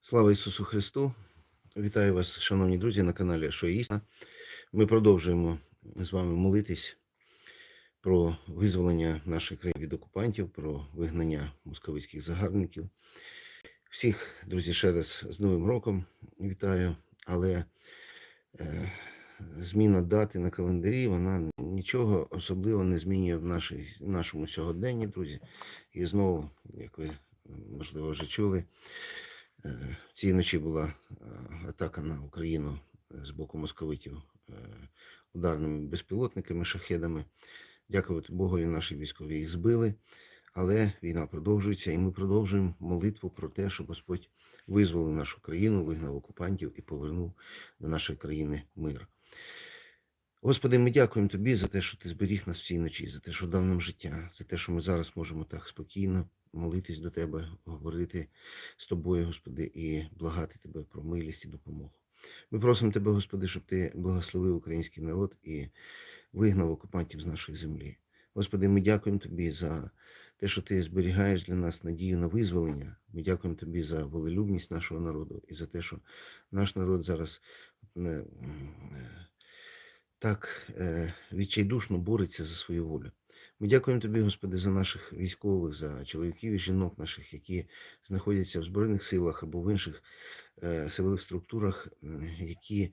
Слава Ісусу Христу! Вітаю вас, шановні друзі, на каналі Що є Істина. Ми продовжуємо з вами молитись про визволення нашої країни від окупантів, про вигнання московицьких загарбників. Всіх, друзі, ще раз з Новим роком вітаю, але е, зміна дати на календарі, вона нічого особливо не змінює в, нашій, нашому сьогоденні, друзі. І знову, як ви можливо вже чули, Цієї ночі була е, атака на Україну е, з боку московитів е, ударними безпілотниками, шахедами. Дякувати Богові, наші військові їх збили. Але війна продовжується, і ми продовжуємо молитву про те, щоб Господь визволив нашу країну, вигнав окупантів і повернув до нашої країни мир. Господи, ми дякуємо Тобі за те, що Ти зберіг нас в цій ночі, за те, що дав нам життя, за те, що ми зараз можемо так спокійно молитись до Тебе, говорити з Тобою, Господи, і благати Тебе про милість і допомогу. Ми просимо Тебе, Господи, щоб Ти благословив український народ і вигнав окупантів з нашої землі. Господи, ми дякуємо Тобі за те, що Ти зберігаєш для нас надію на визволення. Ми дякуємо Тобі за волелюбність нашого народу і за те, що наш народ зараз не, е, так е, відчайдушно бореться за свою волю. Ми дякуємо Тобі, Господи, за наших військових, за чоловіків і жінок наших, які знаходяться в Збройних силах або в інших е, силових структурах, які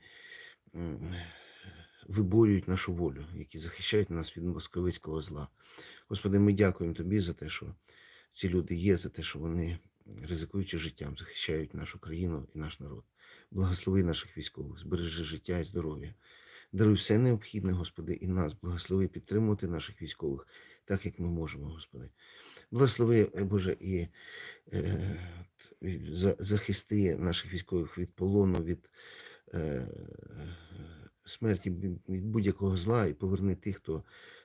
виборюють нашу волю, які захищають нас від московицького зла. Господи, ми дякуємо Тобі за те, що ці люди є, за те, що вони, ризикуючи життям, захищають нашу країну і наш народ. Благослови наших військових, збережи життя і здоров'я. Даруй все необхідне, Господи, і нас, благослови підтримувати наших військових, так як ми можемо, Господи. Благослови, е, Боже, і е, за- захисти наших військових від полону, від е, смерті, від будь-якого зла, і поверни тих, хто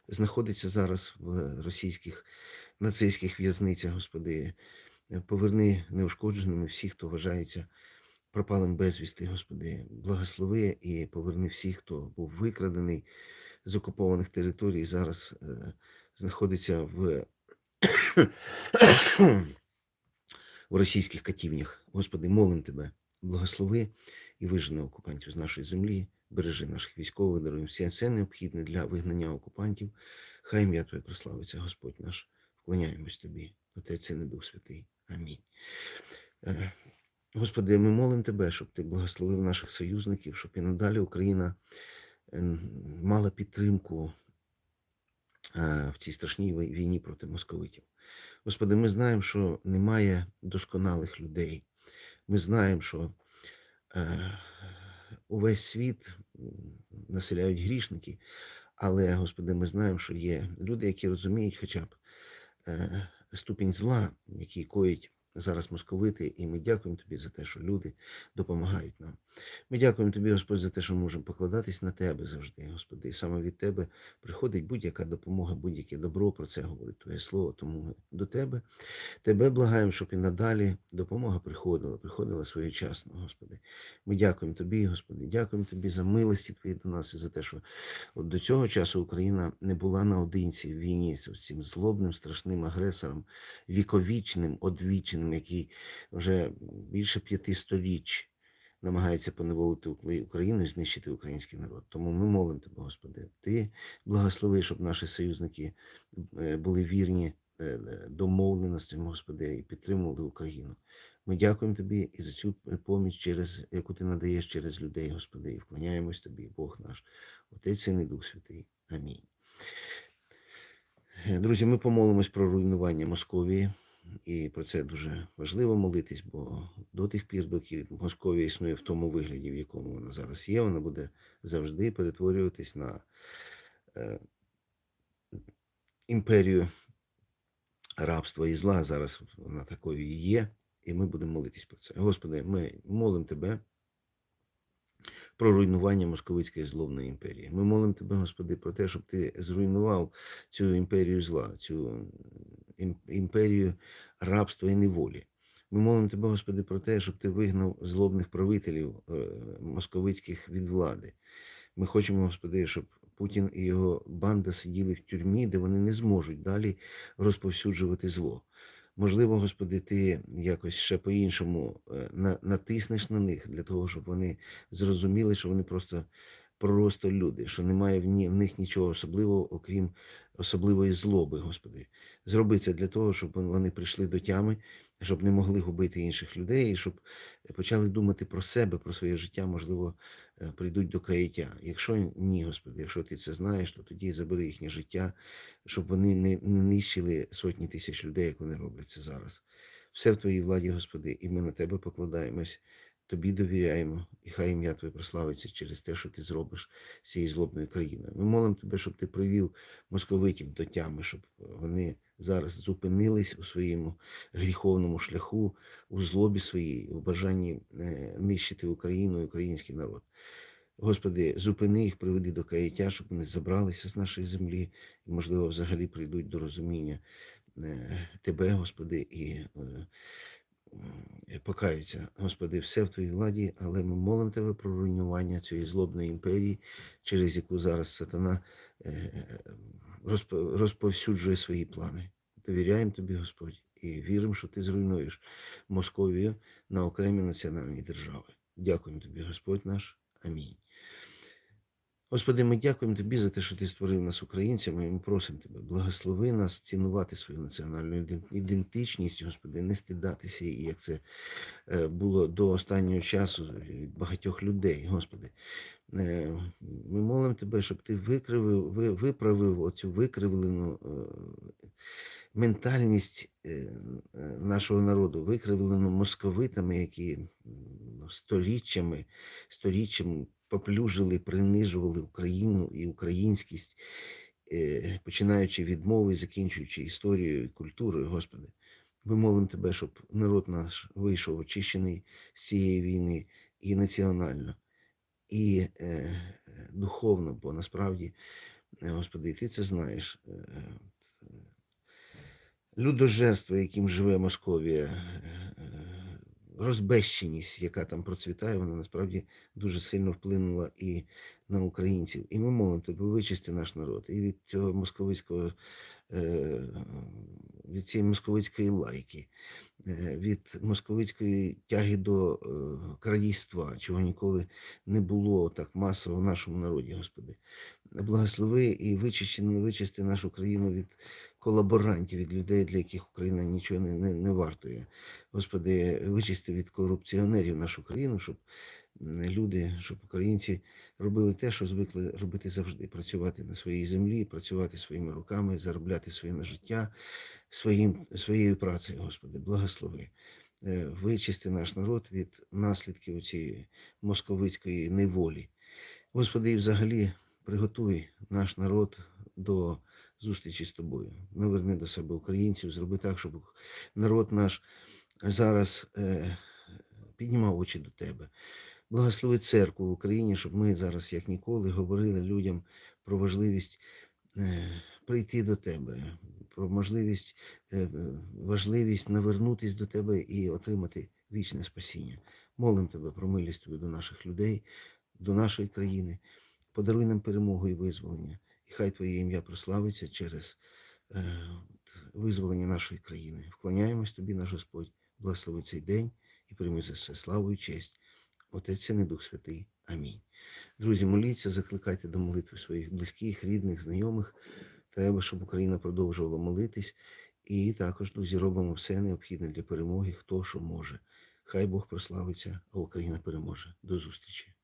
знаходиться зараз в російських нацистських в'язницях, Господи. Поверни неушкодженими всіх, хто вважається пропалим безвісти, Господи, благослови і поверни всіх, хто був викрадений з окупованих територій, зараз е, знаходиться в, в російських катівнях. Господи, молим Тебе, благослови і вижени окупантів з нашої землі, бережи наших військових, даруй все, все необхідне для вигнання окупантів. Хай ім'я Твоє прославиться, Господь наш. Вклоняємось Тобі, Отець і Дух Святий. Амінь. Господи, ми молимо Тебе, щоб Ти благословив наших союзників, щоб і надалі Україна е, мала підтримку е, в цій страшній війні проти московитів. Господи, ми знаємо, що немає досконалих людей. Ми знаємо, що е, увесь світ населяють грішники, але, Господи, ми знаємо, що є люди, які розуміють хоча б е, ступінь зла, який коїть зараз московити, і ми дякуємо Тобі за те, що люди допомагають нам. Ми дякуємо Тобі, Господь, за те, що ми можемо покладатись на Тебе завжди, Господи. І саме від Тебе приходить будь-яка допомога, будь-яке добро. Про це говорить Твоє Слово. Тому ми до Тебе. Тебе благаємо, щоб і надалі допомога приходила, приходила своєчасно, Господи. Ми дякуємо Тобі, Господи, дякуємо Тобі за милості Твої до нас і за те, що от до цього часу Україна не була наодинці в війні з цим злобним, страшним агресором, віковічним, одвіченим, який вже більше п'яти століть намагається поневолити Україну і знищити український народ. Тому ми молимо Тебе, Господи, Ти благослови, щоб наші союзники е, були вірні е, е, домовленостям, Господи, і підтримували Україну. Ми дякуємо Тобі і за цю поміч, через, яку Ти надаєш через людей, Господи, і вклоняємось Тобі, Бог наш, Отець Син і Дух Святий. Амінь. Друзі, ми помолимось про руйнування Московії. І про це дуже важливо молитись, бо до тих пір, доки Московія існує в тому вигляді, в якому вона зараз є, вона буде завжди перетворюватись на е, імперію рабства і зла. Зараз вона такою і є, і ми будемо молитись про це. Господи, ми молимо Тебе про руйнування московицької зловної імперії. Ми молимо Тебе, Господи, про те, щоб Ти зруйнував цю імперію зла, цю ім- імперію рабства і неволі. Ми молимо Тебе, Господи, про те, щоб Ти вигнав злобних правителів е, московицьких від влади. Ми хочемо, Господи, щоб Путін і його банда сиділи в тюрмі, де вони не зможуть далі розповсюджувати зло. Можливо, Господи, ти якось ще по-іншому е, на- натиснеш на них для того, щоб вони зрозуміли, що вони просто, просто люди, що немає в, ні, в них нічого особливого, окрім особливої злоби, Господи. Зроби це для того, щоб вони прийшли до тями, щоб не могли губити інших людей, і щоб почали думати про себе, про своє життя, можливо, е, прийдуть до каяття. Якщо ні, Господи, якщо ти це знаєш, то тоді забери їхнє життя, щоб вони не, не нищили сотні тисяч людей, як вони роблять це зараз. Все в твоїй владі, Господи, і ми на тебе покладаємось, тобі довіряємо, і хай ім'я Твоє прославиться через те, що ти зробиш з цією злобною країною. Ми молимо тебе, щоб ти привів московитів до тями, щоб вони зараз зупинились у своєму гріховному шляху, у злобі своїй, у бажанні е, нищити Україну і український народ. Господи, зупини їх, приведи до каяття, щоб вони забралися з нашої землі і, можливо, взагалі прийдуть до розуміння е, Тебе, Господи, і е, покаються. Господи, все в Твоїй владі, але ми молимо Тебе про руйнування цієї злобної імперії, через яку зараз сатана розповсюджує свої плани. Довіряємо Тобі, Господь, і віримо, що Ти зруйнуєш Московію на окремі національні держави. Дякуємо Тобі, Господь наш. Амінь. Господи, ми дякуємо Тобі за те, що Ти створив нас українцями, і ми просимо Тебе, благослови нас цінувати свою національну ідентичність, Господи, не стидатися її, як це е, було до останнього часу від багатьох людей, Господи. Е, Ми молимо Тебе, щоб Ти викривив, виправив оцю викривлену е, ментальність нашого народу, викривлену московитами, які сторіччями, сторіччями поплюжили, принижували Україну і українськість, е, починаючи від мови, закінчуючи історією і культурою, Господи. Ми молимо Тебе, щоб народ наш вийшов очищений з цієї війни і національно, і е, духовно, бо насправді, е, Господи, Ти це знаєш. Людожерство, яким живе Московія, розбещеність, яка там процвітає, вона насправді дуже сильно вплинула і на українців. І ми молимо тебе, вичисти наш народ і від цього московицького, е, від цієї московицької лайки, е, від московицької тяги до е, крадійства, чого ніколи не було так масово в нашому народі, Господи. Благослови і вичисти, вичисти нашу країну від колаборантів, від людей, для яких Україна нічого не, не, не вартує. Господи, вичисти від корупціонерів нашу країну, щоб люди, щоб українці робили те, що звикли робити завжди: працювати на своїй землі, працювати своїми руками, заробляти своє на життя своїм, своєю працею, Господи, благослови. Е, Вичисти наш народ від наслідків цієї московицької неволі. Господи, і взагалі приготуй наш народ до зустрічі з тобою. Наверни до себе українців, зроби так, щоб народ наш зараз е, піднімав очі до тебе. Благослови церкву в Україні, щоб ми зараз, як ніколи, говорили людям про важливість е, прийти до тебе, про можливість, е, важливість навернутись до тебе і отримати вічне спасіння. Молим тебе про милість твою до наших людей, до нашої країни. Подаруй нам перемогу і визволення. І хай Твоє ім'я прославиться через е, визволення нашої країни. Вклоняємось Тобі, наш Господь, благослови цей день і прийми за все славу і честь. Отець і Дух Святий. Амінь. Друзі, моліться, закликайте до молитви своїх близьких, рідних, знайомих. Треба, щоб Україна продовжувала молитись. І також, друзі, робимо все необхідне для перемоги, хто що може. Хай Бог прославиться, а Україна переможе. До зустрічі.